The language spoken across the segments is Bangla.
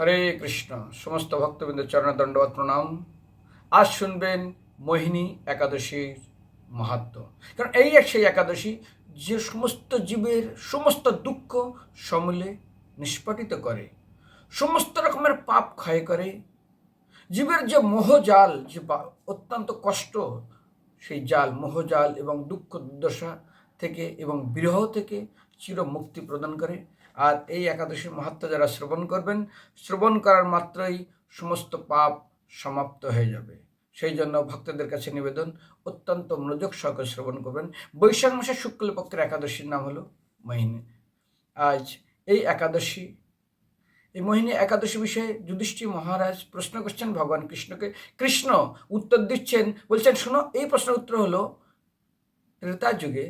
হরে কৃষ্ণ, সমস্ত ভক্তবৃন্দ চরণ প্রণাম। আজ শুনবেন মোহিনী একাদশীর মাহাত্ম। কারণ এই এক সেই একাদশী যে সমস্ত জীবের সমস্ত দুঃখ সমূলে নিষ্পাটিত করে, সমস্ত রকমের পাপ ক্ষয় করে। জীবের যে মোহজাল যে অত্যন্ত কষ্ট, সেই জাল মোহজাল এবং দুঃখ দুর্দশা থেকে এবং বিরহ থেকে চির মুক্তি প্রদান করে। আর এই একাদশীর মাহাত্ম যারা শ্রবণ করবেন, শ্রবণ করার মাত্রই সমস্ত পাপ সমাপ্ত হয়ে যাবে। সেই জন্য ভক্তদের কাছে নিবেদন, অত্যন্ত মনোযোগ সহকারে শ্রবণ করবেন। বৈশাখ মাসের শুক্লপক্ষের একাদশীর নাম হলো মোহিনী। আজ এই একাদশী, এই মোহিনী একাদশী বিষয়ে যুধিষ্ঠির মহারাজ প্রশ্ন করছেন ভগবান কৃষ্ণকে। কৃষ্ণ উত্তর দিচ্ছেন, বলছেন, শোনো, এই প্রশ্নের উত্তর হলো, ত্রেতা যুগে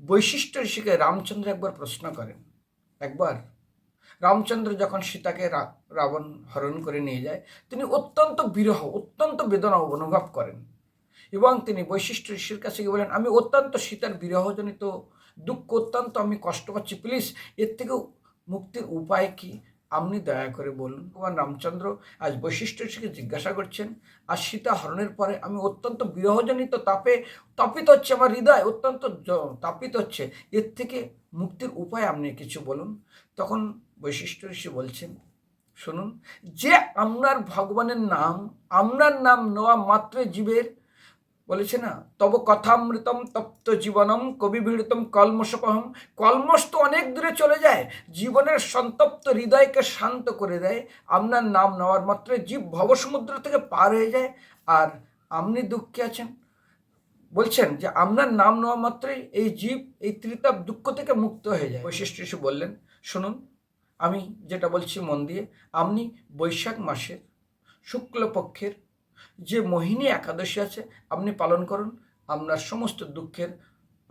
বৈশিষ্ট্য ঋষিকে রামচন্দ্র একবার প্রশ্ন করেন। একবার। রামচন্দ্র যখন সীতাকে রাবণ হরণ করে নিয়ে যায়, তিনি অত্যন্ত বিরহ, অত্যন্ত বেদনা অনুভব করেন। এবং তিনি বৈশিষ্ট্য ঋষির কাছে গিয়ে বলেন, আমি অত্যন্ত সীতার বিরহজনিত দুঃখ, অত্যন্ত আমি কষ্ট পাচ্ছি। প্লিজ, এর থেকেও মুক্তির উপায় কি? আপনি দয়া করে বলুন, ভগবান রামচন্দ্র আজ বৈশিষ্ট্য ঋষিকে জিজ্ঞাসা করছেন। আর সীতা হরণের পরে আমি অত্যন্ত বিরহজনিত তাপে তাপিত হচ্ছে, আমার হৃদয় অত্যন্ত তাপিত হচ্ছে। এর থেকে মুক্তির উপায় আপনি কিছু বলুন। তখন বৈশিষ্ট্য ঋষি বলছেন, শুনুন, যে আপনার ভগবানের নাম, আপনার নাম নেওয়া মাত্র জীবের বলেছে না? তব কথামৃতম তপ্ত জীবনম কবিভীড়িতম কলমশপহম। কলমশ তো অনেক দূরে চলে যায়। জীবনের সন্তপ্ত হৃদয়কে শান্ত করে দেয়। আপনার নাম নেওয়ার মাত্র জীব ভবসমুদ্র থেকে পার হয়ে যায়। আর আপনি দুঃখে আছেন? বলছেন যে আপনার নাম নেওয়া মাত্রই এই জীব এই ত্রিতাপ দুঃখ থেকে মুক্ত হয়ে যায়। বৈশিষ্ট্য এসে বললেন, শুনুন, আমি যেটা বলছি মন দিয়ে, আপনি বৈশাখ মাসের শুক্লপক্ষের যে মোহিনী একাদশী আছে, আপনি পালন করুন, আপনার সমস্ত দুঃখের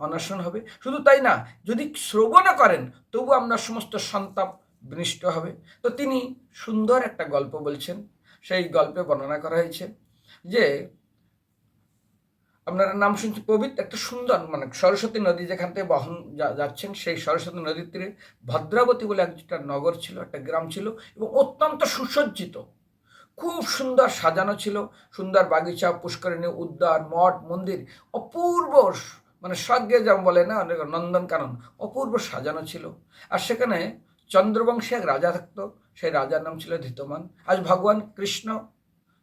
অনশন হবে। শুধু তাই না, যদি শ্রবণও করেন, তবু আপনার সমস্ত সন্তাপ বিনষ্ট হবে। তো তিনি সুন্দর একটা গল্প বলছেন, সেই গল্পে বর্ণনা করা হয়েছে যে, আপনারা নাম শুনছি পবিত্র, একটা সুন্দর মানে সরস্বতী নদী যেখান থেকে বহন যাচ্ছেন, সেই সরস্বতী নদীর তীরে ভদ্রাবতী বলে একটা নগর ছিল, একটা গ্রাম ছিল, এবং অত্যন্ত সুসজ্জিত। খুব সুন্দর সাজানো ছিল। সুন্দর বাগিচা, পুষ্করিণী, উদ্যান, মঠ, মন্দির, অপূর্ব মানে স্বর্গে যেমন বলে না, অনেক নন্দনকানন, অপূর্ব সাজানো ছিল। আর সেখানে চন্দ্রবংশী এক রাজা থাকতো, সেই রাজার নাম ছিল ধৃতমান। আজ ভগবান কৃষ্ণ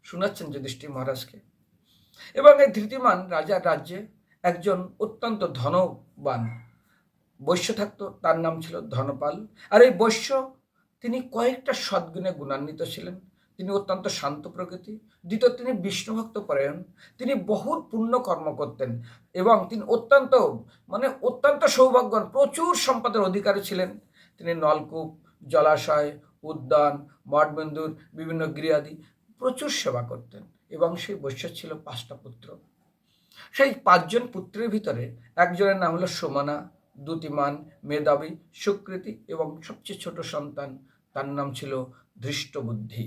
শোনাচ্ছেন যুধিষ্ঠির মহারাজকে। এবং এই ধৃতিমান রাজার রাজ্যে একজন অত্যন্ত ধনবান বৈশ্য থাকতো, তার নাম ছিল ধনপাল। আর এই বৈশ্য, তিনি কয়েকটা সদ্গুণে গুণান্বিত ছিলেন। তিনি অত্যন্ত শান্ত প্রকৃতি। দ্বিতীয়, তিনি বিষ্ণুভক্ত পরায়ণ। তিনি বহু পুণ্য কর্ম করতেন এবং তিনি অত্যন্ত মানে অত্যন্ত সৌভাগ্যবান, প্রচুর সম্পদের অধিকারী ছিলেন। তিনি নলকূপ, জলাশয়, উদ্যান মঠবিন্দুর বিভিন্ন গৃহাদি প্রচুর সেবা করতেন এবং সেই বৈশ্য ছিল পাঁচটা পুত্র। সেই পাঁচজন পুত্রের ভিতরে একজনের নাম হলো সোমানা, দ্যুতিমান, মেধাবী, সুকৃতি এবং সবচেয়ে ছোট সন্তান, তার নাম ছিল ধৃষ্টবুদ্ধি।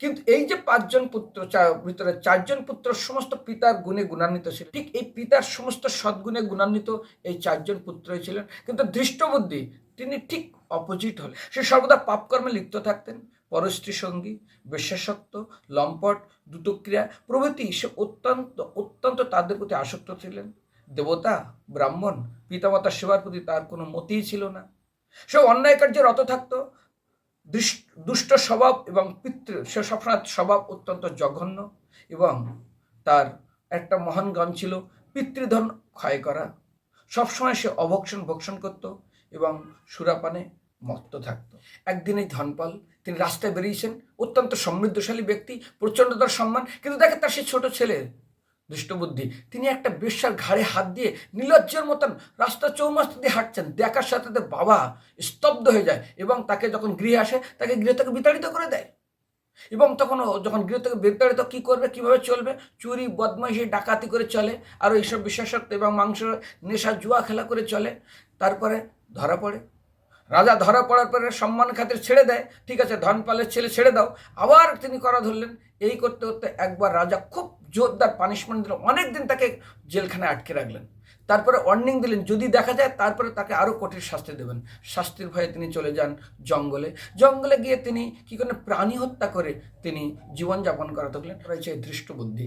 কিন্তু এই যে পাঁচজন পুত্র ভিতরে চারজন পুত্র, সমস্ত পিতার গুণে গুণান্বিত ছিল ঠিক এই পিতার সমস্ত সদ্গুণে গুণান্বিত এই চারজন পুত্রই ছিলেন। কিন্তু ধৃষ্টবুদ্ধি, তিনি ঠিক অপোজিট হলেন। সে সর্বদা পাপকর্মে লিপ্ত থাকতেন। পরস্ত্রী সঙ্গী বিশ্বাসত্ব লম্পট, দ্রুতক্রিয়া প্রভৃতি সে অত্যন্ত অত্যন্ত তাদের প্রতি আসক্ত ছিলেন। দেবতা, ব্রাহ্মণ, পিতামাতার সেবার প্রতি তার কোনো মতিই ছিল না। সে অন্যায় কার্যে রত থাকতো। দুষ্ট- স্বভাব এবং পিতৃ, সে স্বভাব অত্যন্ত জঘন্য এবং তার একটা মহান গান ছিল, পিতৃধন ক্ষয় করা। সবসময় সে অভক্ষণ ভক্ষণ করত এবং সুরাপানে মত্ত থাকতো। একদিন এই ধনপাল, তিনি রাস্তায় বেরিয়েছেন। অত্যন্ত সমৃদ্ধশালী ব্যক্তি, প্রচণ্ড তার সম্মান, কিন্তু দেখে তার সেই ছোট ছেলে দুষ্টবুদ্ধি। তিনি একটা বেশ্যার ঘাড়ে হাত দিয়ে নির্লজ্জের মতন রাস্তা চৌমাস্তা দিয়ে হাঁটছেন। দেখার সাথে সাথে বাবা স্তব্ধ হয়ে যায় এবং তাকে যখন গৃহে আসে, তাকে গৃহ থেকে বিতাড়িত করে দেয়। এবং তখন যখন গৃহ থেকে বিতাড়িত কী করবে, কীভাবে চলবে, চুরি, বদমাইশি, ডাকাতি করে চলে আর এইসব বিশ্বাসত্ব এবং মাংস, নেশা, জুয়া খেলা করে চলে, তারপরে ধরা পড়ে। রাজা ধরা পড়ার পরে সম্মান খাতির ছেড়ে দেয়, ঠিক আছে, ধনপালের ছেলে ছেড়ে দাও। আবার তিনি করা ধরলেন। এই করতে করতে একবার রাজা খুব জোরদার পানিশমেন্ট দিল। অনেক দিন তাকে জেলখানায় আটকে রাখলেন। তারপরে ওয়ার্নিং দিলেন, যদি দেখা যায়, তারপরে তাকে আরও কঠিন শাস্তি দেবেন। শাস্তির ভয়ে তিনি চলে যান জঙ্গলে। জঙ্গলে গিয়ে তিনি কী করেন প্রাণী হত্যা করে তিনি জীবনযাপন করা থাকলেন? রয়েছে দৃষ্টবুদ্ধি।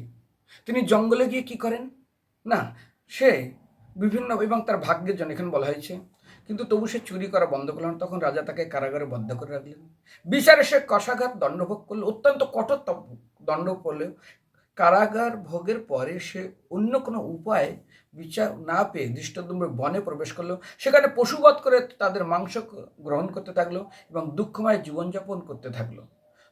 তিনি জঙ্গলে গিয়ে কি করেন? না, সে বিভিন্ন এবং তার ভাগ্যের জন্য, এখানে বলা হয়েছে, কিন্তু তবু সে চুরি করা বন্ধ করল না। তখন রাজা তাকে কারাগারে বন্ধ করে রাখলেন। বিচারে সে কষাঘাত দণ্ডভোগ করল। অত্যন্ত কঠোর দণ্ড করলেও কারাগার ভোগের পরে সে অন্য কোনো উপায় বিচার না পেয়ে দৃষ্টদম্বের বনে প্রবেশ করল। সেখানে পশুবধ করে তাদের মাংস গ্রহণ করতে থাকল এবং দুঃখময় জীবনযাপন করতে থাকল।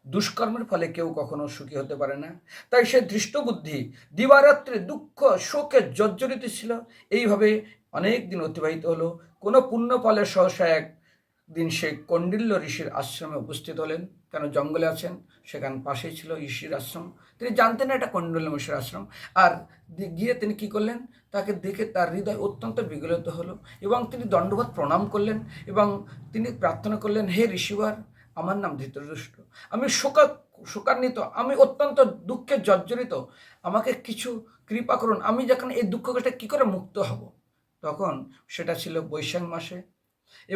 দুষ্কর্মের ফলে কেউ কখনো সুখী হতে পারে না। তাই সে দৃষ্টবুদ্ধি দিবারাত্রে দুঃখ, শোকে জর্জরিত ছিল। এইভাবে অনেক দিন অতিবাহিত হলো। কোনো পুণ্য ফলে সহসা এক দিন সে কণ্ডিল্য ঋষির আশ্রমে উপস্থিত হলেন। কেন জঙ্গলে আছেন? সেখান পাশেই ছিল ঋষির আশ্রম। তিনি জানতেন না এটা কণ্ডিল্য ঋষির আশ্রম। আর গিয়ে তিনি কি করলেন? তাকে দেখে তার হৃদয় অত্যন্ত বিগলিত হলো এবং তিনি দণ্ডবোধ প্রণাম করলেন এবং তিনি প্রার্থনা করলেন, হে ঋষিবার, আমার নাম ধৃতরাষ্ট্র আমি শোকা, শোকান্বিত, আমি অত্যন্ত দুঃখে জর্জরিত। আমাকে কিছু কৃপা করুন। আমি যখন এই দুঃখ কষ্টে কী করে মুক্ত হব? তখন সেটা ছিল বৈশাখ মাসে।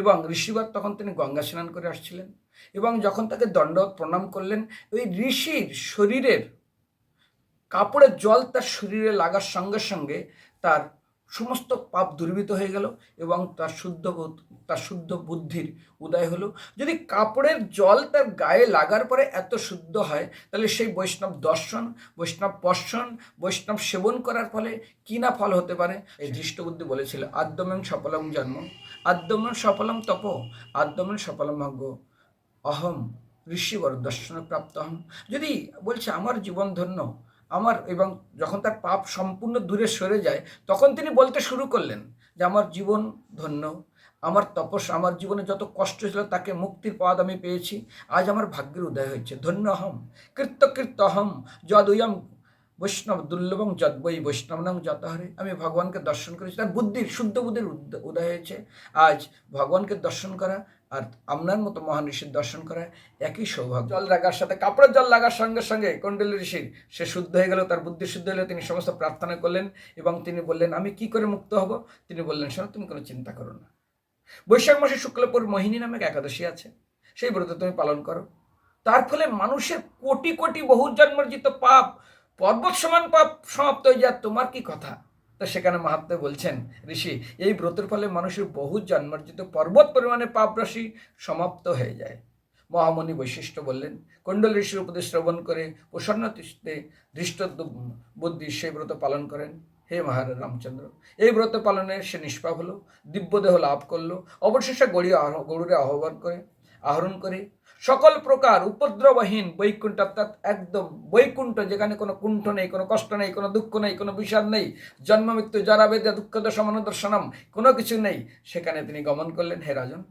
এবং ঋষিবার তখন তিনি গঙ্গা স্নান করে আসছিলেন এবং যখন তাকে দণ্ডবত প্রণাম করলেন, ওই ঋষির শরীরের কাপড়ের জল তার শরীরে লাগার সঙ্গে সঙ্গে তার সমস্ত পাপ দূরীভূত হয়ে গেল এবং তার শুদ্ধ তার শুদ্ধ বুদ্ধির উদয় হলো। যদি কাপড়ের জল তার গায়ে লাগার পরে এত শুদ্ধ হয়, তাহলে সেই বৈষ্ণব দর্শন, বৈষ্ণব পর্শন বৈষ্ণব সেবন করার ফলে কী না ফল হতে পারে? এই দৃষ্টবুদ্ধি বলেছিল আদ্যমেন সফলম জন্ম। আদ্যমেন সফলম তপ, আদ্যমেন সফলম ভাগ্য অহম ঋষিবর দর্শন প্রাপ্ত হম। যদি বলছে আমার জীবন ধন্য, আমার এবং যখন তার পাপ সম্পূর্ণ দূরে সরে যায়, তখন তিনি বলতে শুরু করলেন যে আমার জীবন ধন্য, আমার তপস্যা আমার জীবনে যত কষ্ট ছিল তাকে মুক্তির পদ আমি পেয়েছি, আজ আমার ভাগ্যের উদয় হয়েছে। ধন্য হম কৃত্য কৃত্য হম, যদুয়ম বৈষ্ণব দুর্লভং যদ বৈ বৈষ্ণব নাম যত হরে আমি ভগবানকে দর্শন করেছি। তার বুদ্ধির, শুদ্ধ বুদ্ধির উদয় হয়েছে। আজ ভগবানকে দর্শন করা আর আপনার মতো মহান ঋষির দর্শন করা একই সৌভাগ্য। জল লাগার সাথে, কাপড়ের জল লাগার সঙ্গে সঙ্গে কণ্ডল ঋষির, সে শুদ্ধ হয়ে গেল, তার বুদ্ধি শুদ্ধ হলে তিনি সমস্ত প্রার্থনা করলেন এবং তিনি বললেন, আমি কি করে মুক্ত হব? তিনি বললেন, শোনো, তুমি কোনো চিন্তা করো না। বৈশাখ মাসে শুক্লপুর মোহিনী নামে এক একাদশী আছে। সেই ব্রত তুমি পালন করো। তার ফলে মানুষের কোটি কোটি বহু জন্মর্জিত পাপ পর্বত সমান পাপ সমাপ্ত হয়ে যায় তোমার কি কথা? তো সেখানে মাহাত্মা বলছেন, ঋষি, এই ব্রতের ফলে মানুষের বহু জন্মার্জিত পর্বত পরিমাণে পাপ রাশি সমাপ্ত হয়ে যায়। মহামণি বৈশিষ্ট্য বললেন, কণ্ডল ঋষির উপদেশ শ্রবণ করে প্রসন্ন দৃষ্টিতে দৃষ্ট বুদ্ধি সেই ব্রত পালন করেন। হে মহারাজ রামচন্দ্র, এই ব্রত পালনে সে নিষ্পাপ হলো, দিব্যদেহ লাভ করল, অবশেষে গড়ি গরুরে আহ্বান করে আহরণ করে। সকল প্রকার উপদ্রবহীন বৈকুণ্ঠ অর্থাৎ একদম বৈকুণ্ঠ, যেখানে কোনো কুণ্ঠ নেই, কোনো কষ্ট নেই, কোনো দুঃখ নেই, কোনো বিষাদ নেই, জন্ম, মৃত্যু জরাবেদা দুঃখ দশমান দর্শনম কোনো কিছু নেই, সেখানে তিনি গমন করলেন, হে রাজন,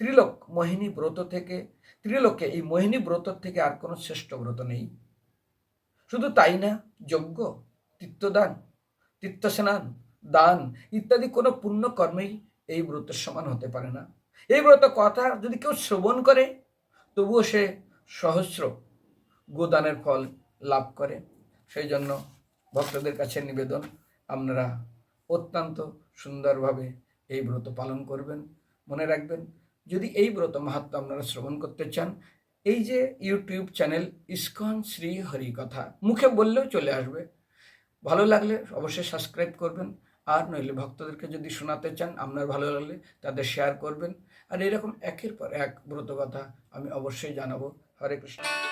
ত্রিলোক মোহিনী ব্রত থেকে, ত্রিলোকে এই মোহিনী ব্রত থেকে আর কোনো শ্রেষ্ঠ ব্রত নেই। শুধু তাই না, যজ্ঞ, তীর্থদান, তীর্থস্নান, দান ইত্যাদি কোনো পুণ্য কর্মেই এই ব্রতের সমান হতে পারে না। এই ব্রত কথা যদি কেউ শ্রবণ করে, তবুও সে সহস্র গোদানের ফল লাভ করে। সেই জন্য ভক্তদের কাছে নিবেদন, আপনারা অত্যন্ত সুন্দরভাবে এই ব্রত পালন করবেন। মনে রাখবেন, যদি এই ব্রত মাহাত্ম আপনারা শ্রবণ করতে চান, এই যে YouTube channel ISKCON Shri Hari কথা, মুখে বললেও চলে আসবে। ভালো লাগলে অবশ্যই সাবস্ক্রাইব করবেন, আর নইলে ভক্তদেরকে যদি শোনাতে চান, আপনার ভালো লাগলে তাদের শেয়ার করবেন। আর এরকম একের পর এক ব্রত কথা আমি অবশ্যই জানাব। হরে কৃষ্ণ।